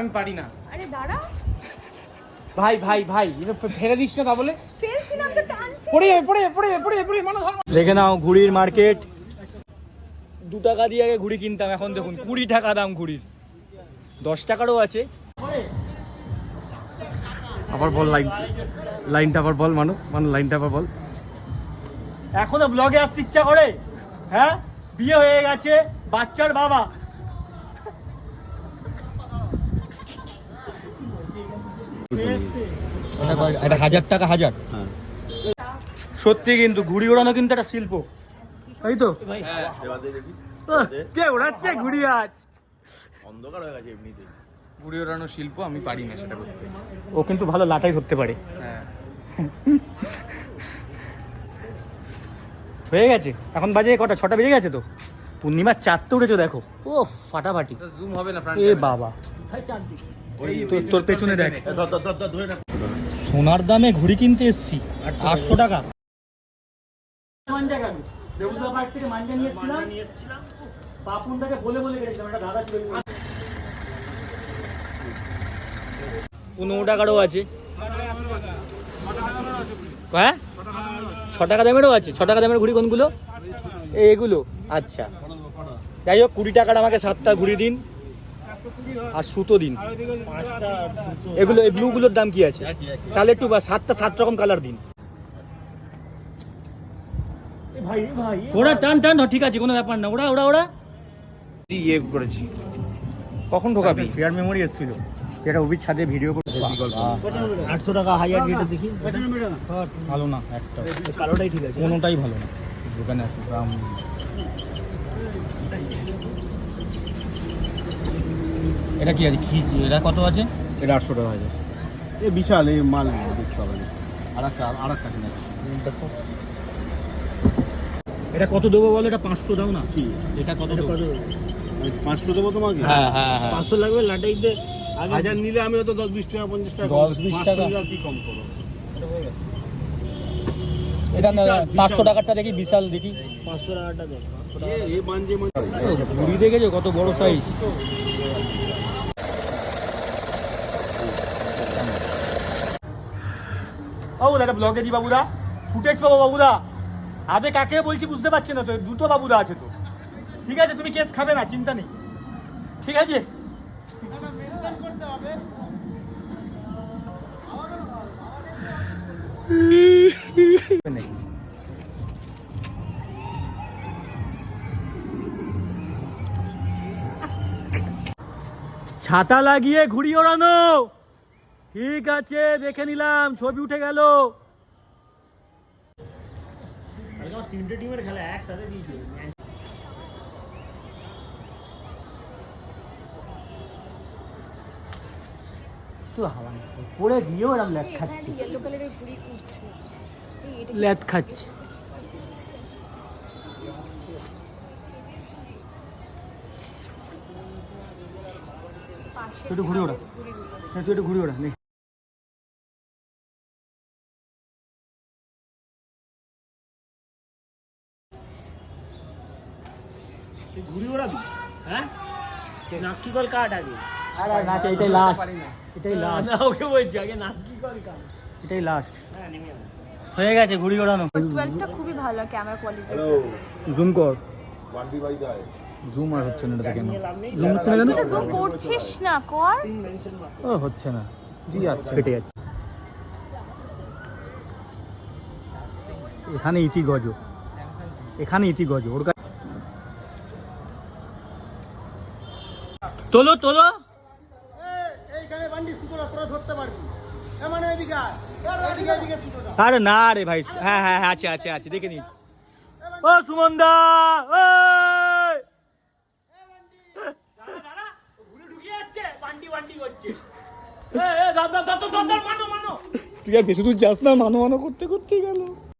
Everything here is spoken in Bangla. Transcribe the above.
আমি পারি না। আরে দাঁড়া। ভাই ভাই ভাই ফেলে দিস না তা বলে ফেলছিলাম তো টানছি। পড়ে যাবে পড়ে যাবে পড়ে যাবে পড়ে পড়ে মানুষ দেখে নাও ঘুড়ির মার্কেট। দু টাকা দিয়ে আগে ঘুড়ি কিনতাম এখন দেখুন কুড়ি টাকা দাম ঘুড়ির। দশ টাকারও আছে। আবার বল লাইন লাইনটা আবার বল মানু মানু লাইনটা আবার বল। এখনও ব্লগে আসতে ইচ্ছা করে? হ্যাঁ? বিয়ে হয়ে গেছে বাচ্চার বাবা। এটা হাজার টাকা হাজার। সত্যি কিন্তু ঘুড়ি ওড়ানো কিন্তু একটা শিল্প। তাই তো? কে ওড়াচ্ছে ঘুড়ি আজ? অন্ধকার হয়ে গেছে এমনিতেই। ঘুড়ি ওড়ানো শিল্প আমি পারি না সেটা করতে ও কিন্তু ভালো লাটাই ধরতে পারে। হ্যাঁ। হয়ে গেছে? এখন বাজে কটা? ছটা বেজে গেছে তো? পূর্ণিমার চারটে উঠেছো দেখো। ও ফাটাফাটি। জুম হবে না এ বাবা তোর- তোর পেছনে দেখ। সোনার দামে ঘুড়ি কিনতে এসছি। আটশো টাকা। পনেরো টাকারও আছে। হ্যাঁ? ছ টাকা দামেরও আছে। ছ টাকা দামের ঘুড়ি কোনগুলো? এগুলো। আচ্ছা। যাই হোক কুড়ি টাকার আমাকে সাতটা ঘুড়ি দিন। আর সুতো দিন। এগুলো এই ব্লুগুলোর দাম কি আছে? তাহলে একটু সাতটা সাত রকম কালার দিন। ওরা টান টান ঠিক আছে কোনো ব্যাপার না। ওরা ওরা ওরা। ইয়ে করেছি। কখন ঢোকাবি? শেয়ার মেমোরি এসেছিল। যেটা অভির ছাদে ভিডিও করতে টাকা দেখি। ভালো না একটা। কালোটাই ঠিক আছে। কোনোটাই ভালো না। দোকানে দাম। এটা কি আছে কি এটা কত আছে? এটা আটশো টাকা আছে। এ বিশাল এই মাল দেখতে হবে না আর একটা আর একটা কিনে দেখো। এটা কত দেবো বলো? এটা পাঁচশো দাও না। কি এটা কত দেবো? পাঁচশো দেবো তোমাকে? হ্যাঁ হ্যাঁ হ্যাঁ। পাঁচশো লাগবে লাটাইতে আগে হাজার নিলে আমি হয়তো দশ বিশ টাকা পঞ্চাশ টাকা দশ, বিশ টাকা। কি কম করো এটা পাঁচশো। টাকারটা দেখি বিশাল দেখি। পাঁচশো মানজে ঘুড়ি দেখেছ? কত বড় সাইজ ও দাদা ব্লগে দি বাবুরা। ফুটেজ পাবো বাবুরা। আবে কাকে বলছি বুঝতে পারছি না তো দুটো বাবুরা আছে তো। ঠিক আছে তুমি কেস খাবে না চিন্তা নেই। ঠিক আছে? ছাতা লাগিয়ে ঘুড়ি ওড়ানো। ঠিক আছে দেখে নিলাম ছবি উঠে গেল। তিনটে টিমের খেলা একসাথে দিয়েছে। পড়ে গিয়েও এরকম ল্যাট খাচ্ছে। ইয়েলো কালারের ঘুড়ি উঠছে। এই এটা ল্যাট খাচ্ছে পাশে একটু ঘুরে ওড়া হ্যাঁ তুই একটু ঘুরে ওড়া নে। তুই ঘুরি ওড়াবি হ্যাঁ নাক্কি কল কাট আগে আর আর না এটাই লাস্ট এটাই লাস্ট না ওকে বলছি আগে নাক্কি কল কাট এটাই লাস্ট হ্যাঁ নেমে যাবে হয়ে গেছে ঘুড়ি ওড়ানো। টুয়েলভটা খুবই ভালো ক্যামেরা কোয়ালিটি হ্যালো জুম কর। বান্ডি আয় জুম আর হচ্ছে না এটা কেন? জুম হচ্ছে না কেন? জুম করছিস না কর। ও হচ্ছে না। জি আসছে যাচ্ছে। এখানে ইতি গজ। এখানে ইতি গজ। ওর কাছে তোলো তোলো। আরে না রে ভাই হ্যাঁ হ্যাঁ হ্যাঁ, আছে আছে আছে দেখে নিয়েছি ও সুমন দা ও মানো মানো। তুই আর বেশি দূর যাস না মানো মানো করতে করতে গেল।